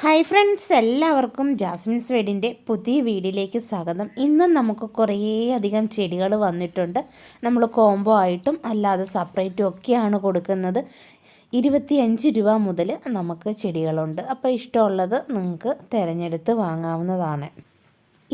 Hi friends എല്ലാവർക്കും Jasmine സ്വീഡിന്റെ പുതിയ വീഡിയോയിലേക്ക് സ്വാഗതം. ഇന്നും നമുക്ക് കുറേയധികം ചെടികൾ വന്നിട്ടുണ്ട്. നമ്മൾ കോംബോ ആയിട്ടും അല്ലാതെ സെപ്പറേറ്റും ഒക്കെയാണ് കൊടുക്കുന്നത്. ഇരുപത്തിയഞ്ച് രൂപ മുതൽ നമുക്ക് ചെടികളുണ്ട്. അപ്പോൾ ഇഷ്ടമുള്ളത് നിങ്ങൾക്ക് തിരഞ്ഞെടുത്ത് വാങ്ങാവുന്നതാണ്.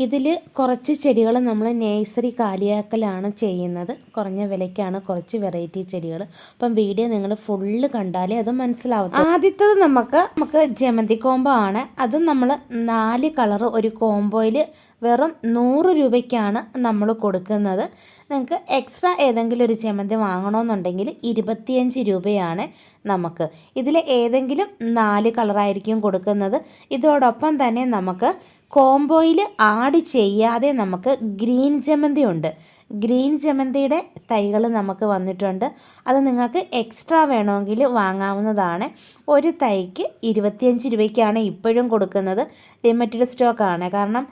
ഇതിൽ കുറച്ച് ചെടികൾ നമ്മൾ നേഴ്സറി കാലിയാക്കലാണ് ചെയ്യുന്നത്. കുറഞ്ഞ വിലയ്ക്കാണ് കുറച്ച് വെറൈറ്റി ചെടികൾ അപ്പം വീഡിയോ നിങ്ങൾ ഫുള്ള് കണ്ടാലേ അത് മനസ്സിലാവും ആദ്യത്തത് നമുക്ക് നമുക്ക് ജമന്തി കോംബോ ആണ്. അത് നമ്മൾ നാല് കളർ ഒരു കോംബോയിൽ വെറും നൂറ് രൂപയ്ക്കാണ് നമ്മൾ കൊടുക്കുന്നത്. നിങ്ങൾക്ക് എക്സ്ട്രാ ഏതെങ്കിലും ഒരു ജമന്തി വാങ്ങണമെന്നുണ്ടെങ്കിൽ ഇരുപത്തിയഞ്ച് രൂപയാണ് നമുക്ക്. ഇതിൽ ഏതെങ്കിലും നാല് കളറായിരിക്കും കൊടുക്കുന്നത്. ഇതോടൊപ്പം തന്നെ നമുക്ക് കോംബോയിൽ ആഡ് ചെയ്യാതെ നമുക്ക് ഗ്രീൻ ജമന്തി ഉണ്ട്. ഗ്രീൻ ജമന്തിയുടെ തൈകൾ നമുക്ക് വന്നിട്ടുണ്ട്. അത് നിങ്ങൾക്ക് എക്സ്ട്രാ വേണമെങ്കിൽ വാങ്ങാവുന്നതാണ്. ഒരു തൈക്ക് ഇരുപത്തിയഞ്ച് രൂപയ്ക്കാണ് ഇപ്പോഴും കൊടുക്കുന്നത്. ലിമിറ്റഡ് സ്റ്റോക്കാണ് കാരണം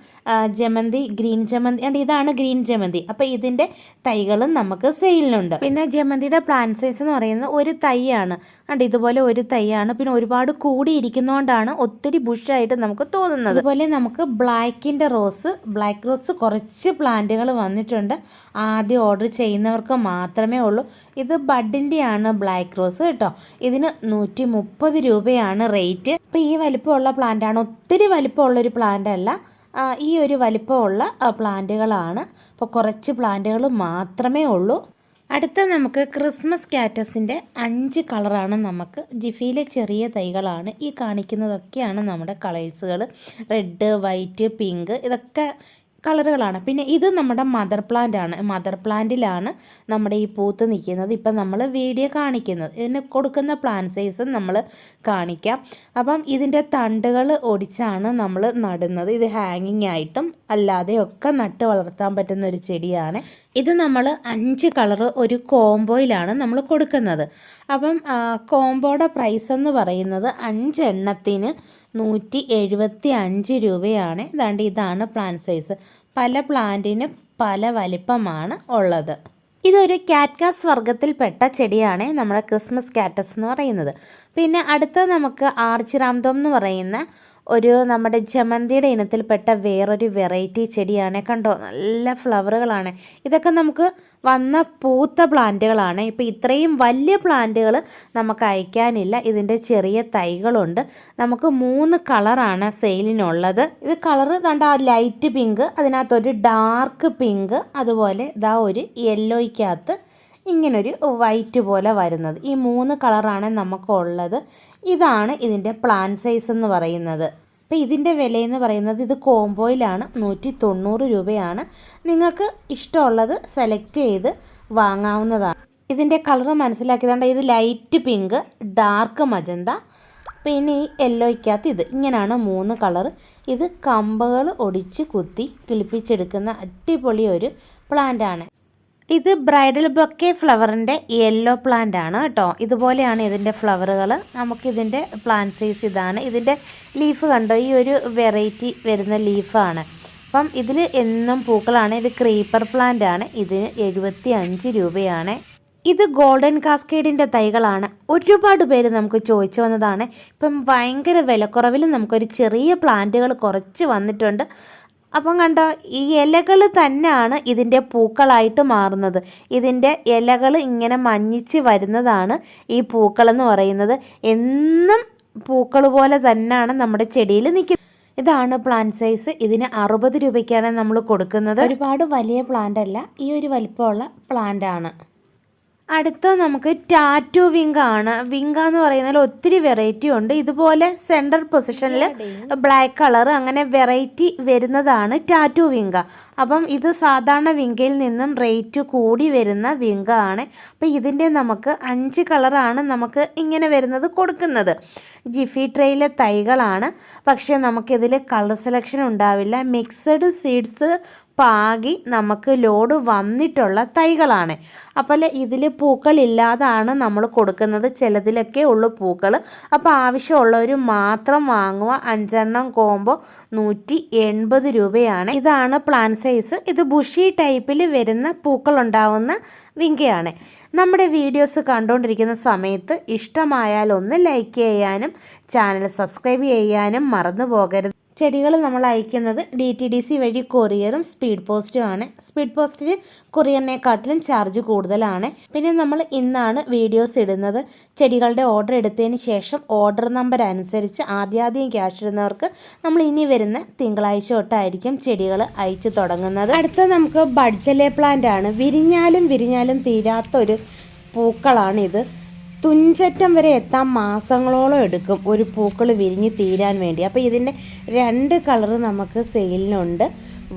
ജമന്തി ഗ്രീൻ ജമന്തി and ഇതാണ് ഗ്രീൻ ജമന്തി. അപ്പോൾ ഇതിന്റെ തൈകളും നമുക്ക് സെയിലിനുണ്ട്. പിന്നെ ജമന്തിയുടെ പ്ലാന്റ് സൈസ് എന്ന് പറയുന്നത് ഒരു തൈയാണ്. കണ്ട് ഇതുപോലെ ഒരു തൈയാണ്. പിന്നെ ഒരുപാട് കൂടിയിരിക്കുന്നതുകൊണ്ടാണ് ഒത്തിരി ബുഷായിട്ട് നമുക്ക് തോന്നുന്നത്. അതുപോലെ നമുക്ക് ബ്ലാക്കിന്റെ റോസ് ബ്ലാക്ക് റോസ് കുറച്ച് പ്ലാന്റുകൾ വന്നിട്ടുണ്ട്. ആദ്യം ഓർഡർ ചെയ്യുന്നവർക്ക് മാത്രമേ ഉള്ളൂ. ഇത് ബഡിന്റെയാണ് ബ്ലാക്ക് റോസ് കേട്ടോ. ഇതിന് നൂറ്റി മുപ്പത് രൂപയാണ് റേറ്റ് അപ്പോൾ ഈ വലിപ്പമുള്ള പ്ലാന്റാണ് ഒത്തിരി വലിപ്പമുള്ളൊരു പ്ലാന്റ് അല്ല. ഈ ഒരു വലിപ്പമുള്ള പ്ലാന്റുകളാണ് അപ്പോൾ കുറച്ച് പ്ലാന്റുകൾ മാത്രമേ ഉള്ളൂ. അടുത്ത നമുക്ക് ക്രിസ്മസ് കാറ്റസിന്റെ അഞ്ച് കളറാണ് നമുക്ക് ജിഫിയിലെ ചെറിയ തൈകളാണ് ഈ കാണിക്കുന്നതൊക്കെയാണ് നമ്മുടെ കളേഴ്സുകൾ റെഡ് വൈറ്റ് പിങ്ക് ഇതൊക്കെ കളറുകളാണ്. പിന്നെ ഇത് നമ്മുടെ മദർ പ്ലാന്റ് ആണ്. മദർ പ്ലാന്റിലാണ് നമ്മുടെ ഈ പൂത്ത് നിൽക്കുന്നത്. ഇപ്പം നമ്മൾ വീഡിയോ കാണിക്കുന്നത്. ഇതിന് കൊടുക്കുന്ന പ്ലാൻ സൈസും നമ്മൾ കാണിക്കാം. അപ്പം ഇതിന്റെ തണ്ടുകൾ ഒടിച്ചാണ് നമ്മൾ നടുന്നത്. ഇത് ഹാങ്ങിങ് ആയിട്ടും അല്ലാതെയൊക്കെ നട്ട് വളർത്താൻ പറ്റുന്ന ഒരു ചെടിയാണ്. ഇത് നമ്മൾ അഞ്ച് കളറ് ഒരു കോംബോയിലാണ് നമ്മൾ കൊടുക്കുന്നത്. അപ്പം കോംബോയുടെ പ്രൈസ് എന്ന് പറയുന്നത് അഞ്ചെണ്ണത്തിന് നൂറ്റി എഴുപത്തി അഞ്ച് രൂപയാണ്. ഇതാണ്ട് ഇതാണ് പ്ലാന്റ് സൈസ് പല പ്ലാന്റിനും പല വലിപ്പമാണ് ഉള്ളത്. ഇതൊരു കാറ്റ്കാസ് വർഗത്തിൽപ്പെട്ട ചെടിയാണ് നമ്മുടെ ക്രിസ്മസ് കാറ്റസ് എന്ന് പറയുന്നത്. പിന്നെ അടുത്ത നമുക്ക് ആർച്ചിറാംതോം എന്ന് പറയുന്ന ഒരു നമ്മുടെ ജമന്തിയുടെ ഇനത്തിൽപ്പെട്ട വേറൊരു വെറൈറ്റി ചെടിയാണ്. കണ്ടോ? നല്ല ഫ്ലവറുകളാണ് ഇതൊക്കെ നമുക്ക് വന്ന പൂത്ത പ്ലാന്റുകളാണ്. ഇപ്പോൾ ഇത്രയും വലിയ പ്ലാന്റുകൾ നമുക്ക് അയക്കാനില്ല. ഇതിന്റെ ചെറിയ തൈകളുണ്ട്. നമുക്ക് മൂന്ന് കളറാണ് സെയിലിനുള്ളത്. ഇത് കളറ് കണ്ട ആ ലൈറ്റ് പിങ്ക് അതിനകത്തൊരു ഡാർക്ക് പിങ്ക് അതുപോലെ ഇതാ ഒരു യെല്ലോയ്ക്കകത്ത് ഇങ്ങനൊരു വൈറ്റ് പോലെ വരുന്നത്. ഈ മൂന്ന് കളറാണ് നമുക്കുള്ളത്. ഇതാണ് ഇതിന്റെ പ്ലാൻ സൈസ് എന്ന് പറയുന്നത്. അപ്പോൾ ഇതിന്റെ വിലയെന്ന് പറയുന്നത് ഇത് കോംബോയിലാണ് നൂറ്റി തൊണ്ണൂറ് രൂപയാണ്. നിങ്ങൾക്ക് ഇഷ്ടമുള്ളത് സെലക്ട് ചെയ്ത് വാങ്ങാവുന്നതാണ്. ഇതിന്റെ കളർ മനസ്സിലാക്കിയതുകൊണ്ട് ഇത് ലൈറ്റ് പിങ്ക് ഡാർക്ക് മജന്ത പിന്നെ ഈ യെല്ലോയ്ക്കകത്ത് ഇത് ഇങ്ങനെയാണ് മൂന്ന് കളർ ഇത് കമ്പുകൾ ഒടിച്ച് കുത്തി കിളിപ്പിച്ചെടുക്കുന്ന അടിപൊളി ഒരു പ്ലാന്റ് ആണ്. ഇത് ബ്രൈഡൽ ബൊക്കെ ഫ്ലവറിന്റെ യെല്ലോ പ്ലാന്റ് ആണ് കേട്ടോ. ഇതുപോലെയാണ് ഇതിന്റെ ഫ്ലവറുകൾ. നമുക്കിതിന്റെ പ്ലാന്റ് സൈസ് ഇതാണ്. ഇതിന്റെ ലീഫ് കണ്ടോ? ഈ ഒരു വെറൈറ്റി വരുന്ന ലീഫാണ് അപ്പം ഇതിൽ എന്നും പൂക്കളാണ്. ഇത് ക്രീപ്പർ പ്ലാന്റ് ആണ്. ഇതിന് എഴുപത്തി അഞ്ച് രൂപയാണ്. ഇത് ഗോൾഡൻ കാസ്കേഡിന്റെ തൈകളാണ്. ഒരുപാട് പേര് നമുക്ക് ചോദിച്ചു വന്നതാണ്. ഇപ്പം ഭയങ്കര വിലക്കുറവിൽ നമുക്കൊരു ചെറിയ പ്ലാന്റുകൾ കുറച്ച് വന്നിട്ടുണ്ട്. അപ്പം കണ്ടോ ഈ ഇലകൾ തന്നെയാണ് ഇതിന്റെ പൂക്കളായിട്ട് മാറുന്നത്. ഇതിന്റെ ഇലകൾ ഇങ്ങനെ മഞ്ഞിച്ച് വരുന്നതാണ് ഈ പൂക്കളെന്ന് പറയുന്നത്. എന്നും പൂക്കൾ പോലെ തന്നെയാണ് നമ്മുടെ ചെടിയിൽ നിൽക്കുന്നത്. ഇതാണ് പ്ലാന്റ് സൈസ് ഇതിന് അറുപത് രൂപയ്ക്കാണ് നമ്മൾ കൊടുക്കുന്നത്. ഒരുപാട് വലിയ പ്ലാന്റ് അല്ല ഈ ഒരു വലിപ്പമുള്ള പ്ലാന്റ് ആണ്. അടുത്ത നമുക്ക് ടാറ്റു വിങ്ക ആണ്. വിങ്ക എന്ന് പറയുന്നതിൽ ഒത്തിരി വെറൈറ്റി ഉണ്ട്. ഇതുപോലെ സെന്റർ പൊസിഷനിൽ ബ്ലാക്ക് കളർ അങ്ങനെ വെറൈറ്റി വരുന്നതാണ് ടാറ്റു വിങ്ക. അപ്പം ഇത് സാധാരണ വിങ്കയിൽ നിന്നും റേറ്റ് കൂടി വരുന്ന വിങ്ക ആണ്. അപ്പം ഇതിന്റെ നമുക്ക് അഞ്ച് കളറാണ് നമുക്ക് ഇങ്ങനെ വരുന്നത് കൊടുക്കുന്നത്. ജിഫി ട്രെയിലെ തൈകളാണ്. പക്ഷേ നമുക്കിതിൽ കളർ സെലക്ഷൻ ഉണ്ടാവില്ല. മിക്സഡ് സീഡ്സ് പാകി നമുക്ക് ലോഡ് വന്നിട്ടുള്ള തൈകളാണ്. അപ്പോൾ ഇതിൽ പൂക്കളില്ലാതാണ് നമ്മൾ കൊടുക്കുന്നത്. ചിലതിലൊക്കെ ഉള്ളു പൂക്കൾ അപ്പോൾ ആവശ്യമുള്ളവർ മാത്രം വാങ്ങുക. അഞ്ചെണ്ണം കോമ്പോ നൂറ്റി എൺപത് രൂപയാണ്. ഇതാണ് പ്ലാൻ സൈസ് ഇത് ബുഷി ടൈപ്പിൽ വരുന്ന പൂക്കളുണ്ടാവുന്ന വിങ്കയാണ്. നമ്മുടെ വീഡിയോസ് കണ്ടുകൊണ്ടിരിക്കുന്ന സമയത്ത് ഇഷ്ടമായാൽ ഒന്ന് ലൈക്ക് ചെയ്യാനും ചാനൽ സബ്സ്ക്രൈബ് ചെയ്യാനും മറന്നു പോകരുത്. ചെടികൾ നമ്മൾ അയക്കുന്നത് ഡി ടി ഡി സി വഴി കൊറിയറും സ്പീഡ് പോസ്റ്റും ആണ്. സ്പീഡ് പോസ്റ്റിന് കൊറിയറിനെക്കാട്ടിലും ചാർജ് കൂടുതലാണ്. പിന്നെ നമ്മൾ ഇന്നാണ് വീഡിയോസ് ഇടുന്നത്. ചെടികളുടെ ഓർഡർ എടുത്തതിന് ശേഷം ഓർഡർ നമ്പർ അനുസരിച്ച് ആദ്യാദ്യം ക്യാഷ് ഇടുന്നവർക്ക് നമ്മൾ ഇനി വരുന്ന തിങ്കളാഴ്ച തൊട്ടായിരിക്കും ചെടികൾ അയച്ചു തുടങ്ങുന്നത്. അടുത്ത നമുക്ക് ബഡ്ജലെ പ്ലാന്റ് ആണ്. വിരിഞ്ഞാലും വിരിഞ്ഞാലും തീരാത്തൊരു പൂക്കളാണിത്. തുഞ്ചറ്റം വരെ എത്താൻ മാസങ്ങളോളം എടുക്കും. ഒരു പൂക്കൾ വിരിഞ്ഞ് തീരാൻ വേണ്ടി. അപ്പോൾ ഇതിന്റെ രണ്ട് കളറ് നമുക്ക് സെയിലിനുണ്ട്.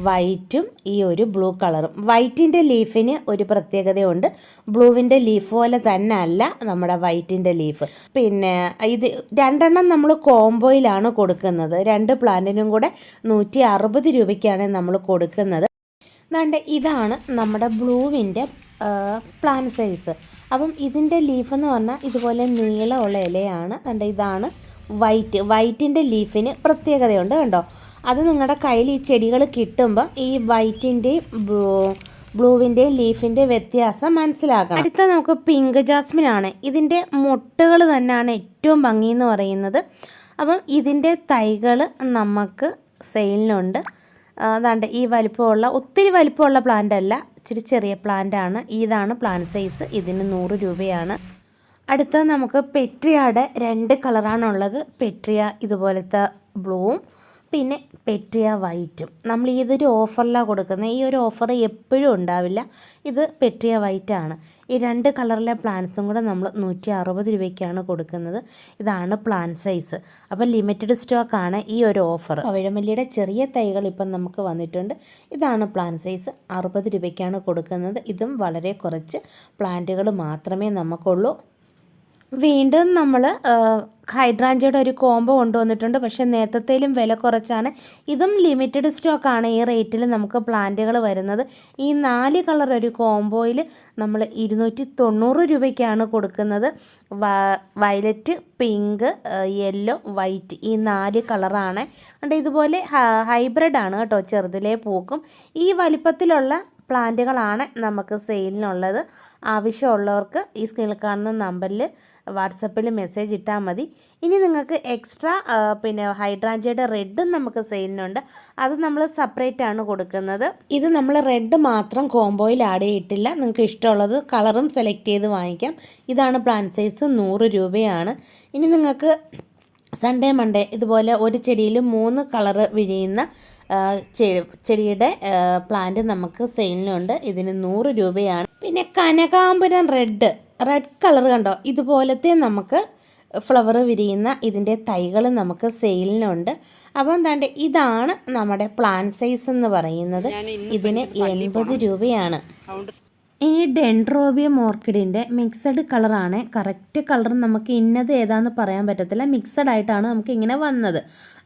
വൈറ്റും ഈ ഒരു ബ്ലൂ കളറും. വൈറ്റിന്റെ ലീഫിന് ഒരു പ്രത്യേകതയുണ്ട്. ബ്ലൂവിന്റെ ലീഫ് പോലെ തന്നെ അല്ല നമ്മുടെ വൈറ്റിന്റെ ലീഫ്. പിന്നെ ഇത് രണ്ടെണ്ണം നമ്മൾ കോംബോയിലാണ് കൊടുക്കുന്നത്. രണ്ട് പ്ലാന്റിനും കൂടെ നൂറ്റി അറുപത് രൂപയ്ക്കാണ് നമ്മൾ കൊടുക്കുന്നത്. ഇതാണ് നമ്മുടെ ബ്ലൂവിന്റെ പ്ലാൻ സൈസ് അപ്പം ഇതിന്റെ ലീഫ് എന്ന് പറഞ്ഞാൽ ഇതുപോലെ നീളമുള്ള ഇലയാണ്. കണ്ട ഇതാണ് വൈറ്റ് വൈറ്റിന്റെ ലീഫിന് പ്രത്യേകതയുണ്ട് കണ്ടോ? അത് നിങ്ങളുടെ കയ്യിൽ ഈ ചെടികൾ കിട്ടുമ്പോൾ ഈ വൈറ്റിന്റെയും ബ്ലൂവിന്റെയും ലീഫിന്റെ വ്യത്യാസം മനസ്സിലാക്കാം അടുത്ത നമുക്ക് പിങ്ക് ജാസ്മിൻ ആണ്. ഇതിന്റെ മുട്ടുകൾ തന്നെയാണ് ഏറ്റവും ഭംഗി എന്ന് പറയുന്നത്. അപ്പം ഇതിന്റെ തൈകൾ നമുക്ക് സെയിലിനുണ്ട് അതാണ്ട് ഈ വലിപ്പമുള്ള ഒത്തിരി വലിപ്പമുള്ള പ്ലാന്റ് അല്ല. ഇച്ചിരി ചെറിയ പ്ലാന്റ് ആണ് ഇതാണ് പ്ലാന്റ് സൈസ്. ഇതിന് നൂറ് രൂപയാണ്. അടുത്ത നമുക്ക് പെട്രിയയുടെ രണ്ട് കളറാണുള്ളത്. പെട്രിയ ഇതുപോലത്തെ ബ്ലൂവും പിന്നെ പെട്രിയ വൈറ്റും. നമ്മൾ ഇതൊരു ഓഫറിലാണ് കൊടുക്കുന്നത്. ഈ ഒരു ഓഫർ എപ്പോഴും ഉണ്ടാവില്ല. ഇത് പെട്രിയ വൈറ്റാണ്. ഈ രണ്ട് കളറിലെ പ്ലാന്റ്സും കൂടെ നമ്മൾ നൂറ്റി അറുപത് രൂപയ്ക്കാണ് കൊടുക്കുന്നത്. ഇതാണ് പ്ലാൻ സൈസ്. അപ്പോൾ ലിമിറ്റഡ് സ്റ്റോക്കാണ് ഈ ഒരു ഓഫർ. പവിഴമല്ലിയുടെ ചെറിയ തൈകൾ ഇപ്പം നമുക്ക് വന്നിട്ടുണ്ട്. ഇതാണ് പ്ലാൻ സൈസ് അറുപത് രൂപയ്ക്കാണ് കൊടുക്കുന്നത്. ഇതും വളരെ കുറച്ച് പ്ലാന്റുകൾ മാത്രമേ നമുക്കുള്ളൂ. വീണ്ടും നമ്മൾ ഹൈഡ്രാഞ്ചയുടെ ഒരു കോംബോ കൊണ്ടുവന്നിട്ടുണ്ട്. പക്ഷേ നേരത്തേലും വില കുറച്ചാണ്. ഇതും ലിമിറ്റഡ് സ്റ്റോക്കാണ് ഈ റേറ്റിൽ നമുക്ക് പ്ലാന്റുകൾ വരുന്നത്. ഈ നാല് കളർ ഒരു കോംബോയിൽ നമ്മൾ ഇരുന്നൂറ്റി തൊണ്ണൂറ് രൂപയ്ക്കാണ് കൊടുക്കുന്നത്. വയലറ്റ് പിങ്ക് യെല്ലോ വൈറ്റ് ഈ നാല് കളറാണ്. അതുകൊണ്ട് ഇതുപോലെ ഹൈബ്രിഡ് ആണ് കേട്ടോ ചെറുതിലെ പൂക്കും. ഈ വലിപ്പത്തിലുള്ള പ്ലാന്റുകളാണ് നമുക്ക് സെയിലിനുള്ളത്. ആവശ്യമുള്ളവർക്ക് ഈ സ്ക്രീനിൽ കാണുന്ന നമ്പറിൽ വാട്സപ്പിൽ മെസ്സേജ് ഇട്ടാൽ മതി. ഇനി നിങ്ങൾക്ക് എക്സ്ട്രാ പിന്നെ ഹൈഡ്രാഞ്ചയുടെ റെഡും നമുക്ക് സെയിലിനുണ്ട് അത് നമ്മൾ സെപ്പറേറ്റ് ആണ് കൊടുക്കുന്നത്. ഇത് നമ്മൾ റെഡ് മാത്രം കോംബോയിൽ ആഡ് ചെയ്തിട്ടില്ല. നിങ്ങൾക്ക് ഇഷ്ടമുള്ളത് കളറും സെലക്ട് ചെയ്ത് വാങ്ങിക്കാം. ഇതാണ് പ്ലാൻ സൈസ് നൂറ് രൂപയാണ്. ഇനി നിങ്ങൾക്ക് സൺഡേ മൺഡേ ഇതുപോലെ ഒരു ചെടിയിൽ മൂന്ന് കളറ് വിരിയുന്ന ചെടിയുടെ പ്ലാന്റ് നമുക്ക് സെയിലിനുണ്ട് ഇതിന് നൂറ് രൂപയാണ്. പിന്നെ കനകാമ്പുരം റെഡ് റെഡ് കളർ കണ്ടോ? ഇതുപോലത്തെ നമുക്ക് ഫ്ലവർ വിരിയുന്ന ഇതിന്റെ തൈകൾ നമുക്ക് സെയിലിനുണ്ട് അപ്പം എന്താണ്ട് ഇതാണ് നമ്മുടെ പ്ലാൻ സൈസ് എന്ന് പറയുന്നത്. ഇതിന് എൺപത് രൂപയാണ്. ഈ ഡെൻഡ്രോബിയം ഓർക്കിഡിന്റെ മിക്സഡ് കളറാണ് കറക്റ്റ് കളർ നമുക്ക് ഇന്നത് ഏതാന്ന് പറയാൻ പറ്റത്തില്ല. മിക്സഡ് ആയിട്ടാണ് നമുക്ക് ഇങ്ങനെ വന്നത്.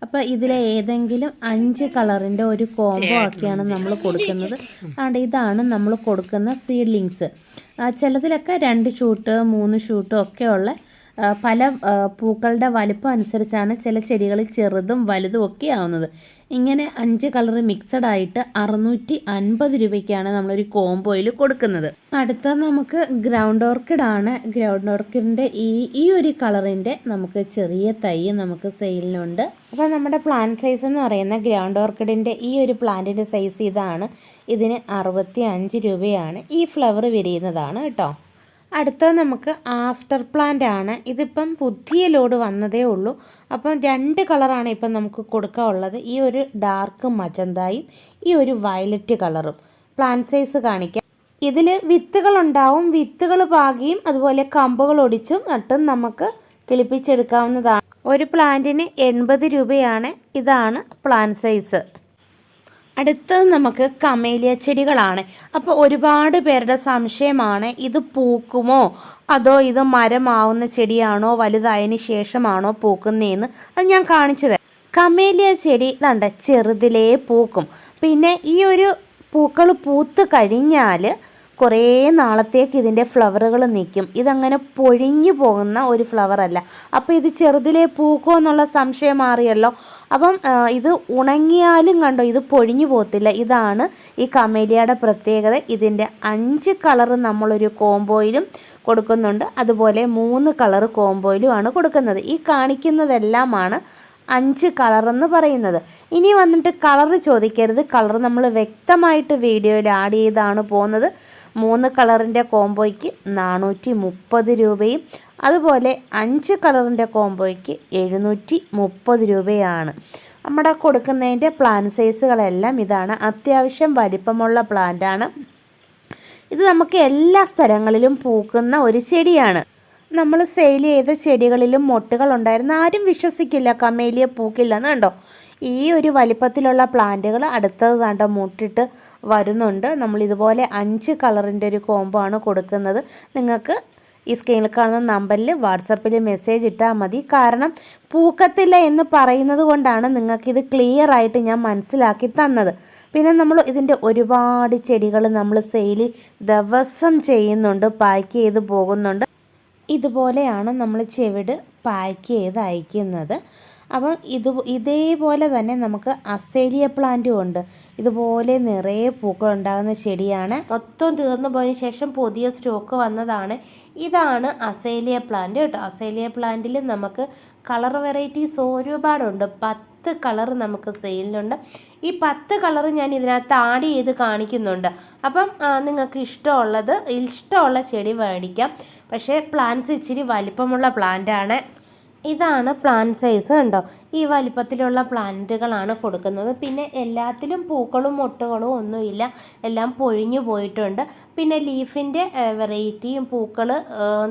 അപ്പോൾ ഇതിലെ ഏതെങ്കിലും അഞ്ച് കളറിന്റെ ഒരു കോംബോ ആക്കിയാണ് നമ്മൾ കൊടുക്കുന്നത്. അതുകൊണ്ട് ഇതാണ് നമ്മൾ കൊടുക്കുന്ന സീഡ്ലിങ്സ് ചിലതിലൊക്കെ രണ്ട് ഷൂട്ട് മൂന്ന് ഷൂട്ടും ഒക്കെ ഉള്ള പല പൂക്കളുടെ വലിപ്പം അനുസരിച്ചാണ് ചില ചെടികൾ ചെറുതും വലുതും ഒക്കെ ആവുന്നത്. ഇങ്ങനെ അഞ്ച് കളർ മിക്സഡ് ആയിട്ട് അറുന്നൂറ്റി അൻപത് രൂപയ്ക്കാണ് നമ്മളൊരു കോംബോയിൽ കൊടുക്കുന്നത്. അടുത്ത നമുക്ക് ഗ്രൗണ്ട് ഓർക്കിഡ് ആണ്. ഗ്രൗണ്ട് ഓർക്കിഡിന്റെ ഈ ഈ ഒരു കളറിന്റെ നമുക്ക് ചെറിയ തൈ നമുക്ക് സെയിലിനുണ്ട് അപ്പോൾ നമ്മുടെ പ്ലാന്റ് സൈസ് എന്ന് പറയുന്ന ഗ്രൗണ്ട് ഓർക്കിഡിന്റെ ഈ ഒരു പ്ലാന്റിന്റെ സൈസ് ഇതാണ്. ഇതിന് അറുപത്തി അഞ്ച് രൂപയാണ്. ഈ ഫ്ലവർ വിരിയുന്നതാണ് കേട്ടോ. അടുത്തത് നമുക്ക് ആസ്റ്റർ പ്ലാന്റ് ആണ്. ഇതിപ്പം പുതിയ ലോഡ് വന്നതേ ഉള്ളൂ. അപ്പം രണ്ട് കളറാണ് ഇപ്പം നമുക്ക് കൊടുക്കാനുള്ളത് ഈ ഒരു ഡാർക്ക് മജന്തായും ഈ ഒരു വയലറ്റ് കളറും. പ്ലാന്റ് സൈസ് കാണിക്കാം. ഇതിൽ വിത്തുകളുണ്ടാവും വിത്തുകൾ പാകിയും അതുപോലെ കമ്പുകൾ ഒടിച്ചും നട്ടും നമുക്ക് കിളിപ്പിച്ചെടുക്കാവുന്നതാണ്. ഒരു പ്ലാന്റിന് എൺപത് രൂപയാണ് ഇതാണ് പ്ലാന്റ് സൈസ് അടുത്തത് നമുക്ക് കമേലിയ ചെടികളാണ്. അപ്പോൾ ഒരുപാട് പേരുടെ സംശയമാണ് ഇത് പൂക്കുമോ? അതോ ഇത് മരമാവുന്ന ചെടിയാണോ? വലുതായതിന് ശേഷമാണോ പൂക്കുന്നതെന്ന് അത് ഞാൻ കാണിച്ചത് കമേലിയ ചെടി ഇതാണ്ട് ചെറുതിലേ പൂക്കും. പിന്നെ ഈ ഒരു പൂക്കൾ പൂത്ത് കഴിഞ്ഞാൽ കുറേ നാളത്തേക്ക് ഇതിന്റെ ഫ്ലവറുകൾ നിൽക്കും. ഇതങ്ങനെ പൊഴിഞ്ഞു പോകുന്ന ഒരു ഫ്ലവർ അല്ല അപ്പോൾ ഇത് ചെറുതിലേ പൂക്കോ എന്നുള്ള സംശയം മാറിയല്ലോ. അപ്പം ഇത് ഉണങ്ങിയാലും കണ്ടോ ഇത് പൊഴിഞ്ഞു പോകത്തില്ല. ഇതാണ് ഈ കമേലിയയുടെ പ്രത്യേകത. ഇതിന്റെ അഞ്ച് കളറ് നമ്മളൊരു കോംബോയിലും കൊടുക്കുന്നുണ്ട്. അതുപോലെ മൂന്ന് കളറ് കോംബോയിലുമാണ് കൊടുക്കുന്നത്. ഈ കാണിക്കുന്നതെല്ലാമാണ് അഞ്ച് കളറെന്ന് പറയുന്നത്. ഇനി വന്നിട്ട് കളർ ചോദിക്കരുത്. കളർ നമ്മൾ വ്യക്തമായിട്ട് വീഡിയോയിൽ ആഡ് ചെയ്താണ് പോകുന്നത്. മൂന്ന് കളറിന്റെ കോംബോയ്ക്ക് നാനൂറ്റി മുപ്പത് രൂപയും അതുപോലെ അഞ്ച് കളറിന്റെ കോംബോയ്ക്ക് എഴുന്നൂറ്റി മുപ്പത് രൂപയാണ്. നമ്മുടെ കൊടുക്കുന്നതിന്റെ പ്ലാൻ സൈസുകളെല്ലാം ഇതാണ്. അത്യാവശ്യം വലിപ്പമുള്ള പ്ലാന്റാണ് ഇത് നമുക്ക് എല്ലാ സ്ഥലങ്ങളിലും പൂക്കുന്ന ഒരു ചെടിയാണ്. നമ്മൾ സെയിൽ ചെയ്ത ചെടികളിലും മൊട്ടുകൾ ഉണ്ടായിരുന്നു. ആരും വിശ്വസിക്കില്ല കമേലിയ പൂക്കില്ലെന്ന് കണ്ടോ? ഈ ഒരു വലിപ്പത്തിലുള്ള പ്ലാന്റുകൾ അടുത്തത് കണ്ടോ? മുട്ടിട്ട് വരുന്നുണ്ട്. നമ്മൾ ഇതുപോലെ അഞ്ച് കളറിന്റെ ഒരു കോംബോ ആണ് കൊടുക്കുന്നത്. നിങ്ങൾക്ക് ഈ സ്ക്രീനിൽ കാണുന്ന നമ്പറിൽ വാട്സപ്പിൽ മെസ്സേജ് ഇട്ടാൽ മതി. കാരണം പൂക്കത്തില്ല എന്ന് പറയുന്നത് കൊണ്ടാണ് നിങ്ങൾക്കിത് ക്ലിയർ ആയിട്ട് ഞാൻ മനസ്സിലാക്കി തന്നത്. പിന്നെ നമ്മൾ ഇതിന്റെ ഒരുപാട് ചെടികൾ നമ്മൾ സെയിൽ ദിവസം ചെയ്യുന്നുണ്ട് പാക്ക് ചെയ്ത് പോകുന്നുണ്ട്. ഇതുപോലെയാണ് നമ്മൾ ചെവിട് പാക്ക് ചെയ്ത് അയക്കുന്നത്. അപ്പം ഇത് ഇതേപോലെ തന്നെ നമുക്ക് അസേലിയ പ്ലാന്റും ഉണ്ട്. ഇതുപോലെ നിറയെ പൂക്കൾ ഉണ്ടാകുന്ന ചെടിയാണ്. മൊത്തം തീർന്നു പോയതിന് ശേഷം പുതിയ സ്റ്റോക്ക് വന്നതാണ്. ഇതാണ് അസേലിയ പ്ലാന്റ് കേട്ടോ. അസേലിയ പ്ലാന്റിൽ നമുക്ക് കളർ വെറൈറ്റീസ് ഒരുപാടുണ്ട്. പത്ത് കളർ നമുക്ക് സെയിലിനുണ്ട്. ഈ പത്ത് കളർ ഞാൻ ഇതിനകത്ത് ആഡ് ചെയ്ത് കാണിക്കുന്നുണ്ട്. അപ്പം നിങ്ങൾക്ക് ഇഷ്ടമുള്ളത് ഇഷ്ടമുള്ള ചെടി മേടിക്കാം. പക്ഷേ പ്ലാന്റ്സ് ഇച്ചിരി വലിപ്പമുള്ള പ്ലാന്റാണ്. ഇതാണ് പ്ലാൻ സൈസ് കണ്ടോ? ഈ വലിപ്പത്തിലുള്ള പ്ലാന്റുകളാണ് കൊടുക്കുന്നത്. പിന്നെ എല്ലാത്തിലും പൂക്കളും മൊട്ടുകളും ഒന്നുമില്ല. എല്ലാം പൊഴിഞ്ഞു പോയിട്ടുണ്ട്. പിന്നെ ലീഫിന്റെ വെറൈറ്റിയും പൂക്കൾ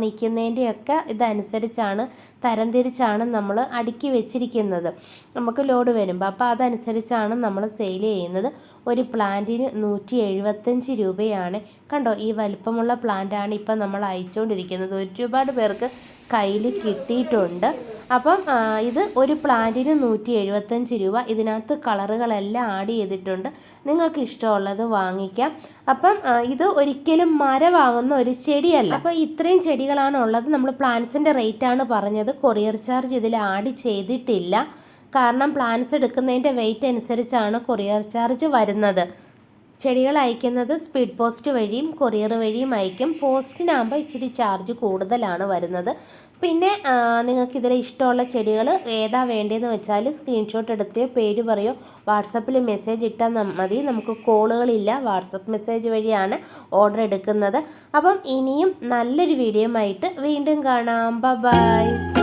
നിൽക്കുന്നതിന്റെയൊക്കെ ഇതനുസരിച്ചാണ് തരംതിരിച്ചാണ് നമ്മൾ അടുക്കി വെച്ചിരിക്കുന്നത്. നമുക്ക് ലോഡ് വരുമ്പോൾ അപ്പോൾ അതനുസരിച്ചാണ് നമ്മൾ സെയിൽ ചെയ്യുന്നത്. ഒരു പ്ലാന്റിന് നൂറ്റി എഴുപത്തഞ്ച് രൂപയാണ്. കണ്ടോ ഈ വലിപ്പമുള്ള പ്ലാന്റാണ് ഇപ്പം നമ്മൾ അയച്ചുകൊണ്ടിരിക്കുന്നത്. ഒരുപാട് പേർക്ക് കയ്യിൽ കിട്ടിയിട്ടുണ്ട്. അപ്പം ഇത് ഒരു പ്ലാന്റിന് നൂറ്റി എഴുപത്തഞ്ച് രൂപ. ഇതിനകത്ത് കളറുകളെല്ലാം ആഡ് ചെയ്തിട്ടുണ്ട്. നിങ്ങൾക്ക് ഇഷ്ടമുള്ളത് വാങ്ങിക്കാം. അപ്പം ഇത് ഒരിക്കലും മരമാകുന്ന ഒരു ചെടിയല്ല. അപ്പം ഇത്രയും ചെടികളാണ് ഉള്ളത്. നമ്മൾ പ്ലാന്റ്സിന്റെ റേറ്റാണ് പറഞ്ഞത്. കൊറിയർ ചാർജ് ഇതിൽ ആഡ് ചെയ്തിട്ടില്ല. കാരണം പ്ലാന്റ്സ് എടുക്കുന്നതിന്റെ വെയിറ്റ് അനുസരിച്ചാണ് കൊറിയർ ചാർജ് വരുന്നത്. ചെടികൾ അയക്കുന്നത് സ്പീഡ് പോസ്റ്റ് വഴിയും കൊറിയർ വഴിയും അയക്കും. പോസ്റ്റിനാകുമ്പോൾ ഇച്ചിരി ചാർജ് കൂടുതലാണ് വരുന്നത്. പിന്നെ നിങ്ങൾക്കിതിൽ ഇഷ്ടമുള്ള ചെടികൾ ഏതാ വേണ്ടതെന്ന് വെച്ചാൽ സ്ക്രീൻഷോട്ട് എടുത്ത് പേര് പറയോ വാട്സപ്പിൽ മെസ്സേജ് ഇട്ടാൽ മതി. നമുക്ക് കോളുകളില്ല വാട്സപ്പ് മെസ്സേജ് വഴിയാണ് ഓർഡർ എടുക്കുന്നത്. അപ്പം ഇനിയും നല്ലൊരു വീഡിയോ ആയിട്ട് വീണ്ടും കാണാം. ബൈ